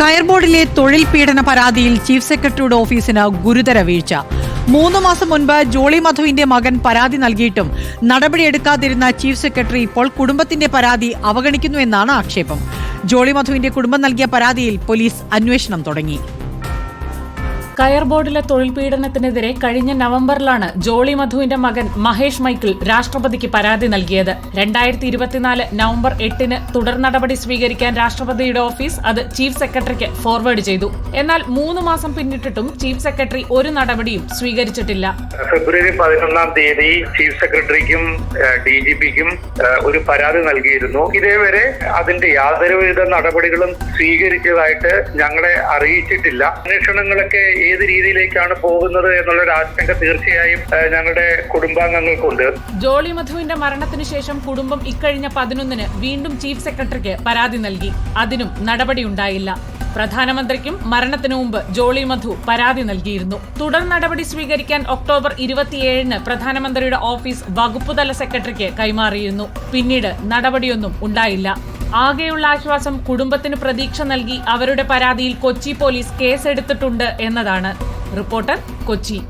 കയർ ബോർഡിലെ തൊഴിൽ പീഡന പരാതിയിൽ ചീഫ് സെക്രട്ടറിയുടെ ഓഫീസിന് ഗുരുതര വീഴ്ച. മൂന്ന് മാസം മുൻപ് ജോളി മധുവിന്റെ മകൻ പരാതി നൽകിയിട്ടും നടപടിയെടുക്കാതിരുന്ന ചീഫ് സെക്രട്ടറി ഇപ്പോൾ കുടുംബത്തിന്റെ പരാതി അവഗണിക്കുന്നുവെന്നാണ് ആക്ഷേപം. ജോളി മധുവിന്റെ കുടുംബം നൽകിയ പരാതിയിൽ പോലീസ് അന്വേഷണം തുടങ്ങി. കയർ ബോർഡിലെ തൊഴിൽ പീഡനത്തിനെതിരെ കഴിഞ്ഞ നവംബറിലാണ് ജോളി മധുവിന്റെ മകൻ മഹേഷ് മൈക്കിൾ രാഷ്ട്രപതിക്ക് പരാതി നൽകിയത്. രണ്ടായിരത്തി ഇരുപത്തിനാല് നവംബർ എട്ടിന് തുടർ നടപടി സ്വീകരിക്കാൻ രാഷ്ട്രപതിയുടെ ഓഫീസ് അത് ചീഫ് സെക്രട്ടറിക്ക് ഫോർവേഡ് ചെയ്തു. എന്നാൽ മൂന്ന് മാസം പിന്നിട്ടിട്ടും ചീഫ് സെക്രട്ടറി ഒരു നടപടിയും സ്വീകരിച്ചിട്ടില്ല. ഫെബ്രുവരി പതിനൊന്നാം തീയതി ചീഫ് സെക്രട്ടറിക്കും ഡി ജി പിക്കും ഒരു പരാതി നൽകിയിരുന്നു. ഇതേവരെ അതിന്റെ യാതൊരുവിധ നടപടികളും സ്വീകരിച്ചതായിട്ട് ഞങ്ങളെ അറിയിച്ചിട്ടില്ല. അന്വേഷണങ്ങളൊക്കെ ഏത് രീതിയിലേക്കാണ് പോകുന്നത് എന്നുള്ളൊരു ആശങ്ക തീർച്ചയായും ഞങ്ങളുടെ കുടുംബാംഗങ്ങൾക്കുണ്ട്. ജോളി മധുവിന്റെ മരണത്തിനു ശേഷം കുടുംബം ഇക്കഴിഞ്ഞ പതിനൊന്നിന് വീണ്ടും ചീഫ് സെക്രട്ടറിക്ക് പരാതി നൽകി. അതിനും നടപടിയുണ്ടായില്ല പ്രധാനമന്ത്രിക്കും മരണത്തിനു മുമ്പ് ജോളി മധു പരാതി നൽകിയിരുന്നു. തുടർ നടപടി സ്വീകരിക്കാൻ ഒക്ടോബർ ഇരുപത്തിയേഴിന് പ്രധാനമന്ത്രിയുടെ ഓഫീസ് വകുപ്പുതല സെക്രട്ടറിക്ക് കൈമാറിയിരുന്നു. പിന്നീട് നടപടിയൊന്നും ഉണ്ടായില്ല. ആകെയുള്ള ആശ്വാസം കുടുംബത്തിന് പ്രതീക്ഷ നൽകി അവരുടെ പരാതിയിൽ കൊച്ചി പോലീസ് കേസെടുത്തിട്ടുണ്ട് എന്നതാണ്. റിപ്പോർട്ടർ കൊച്ചി.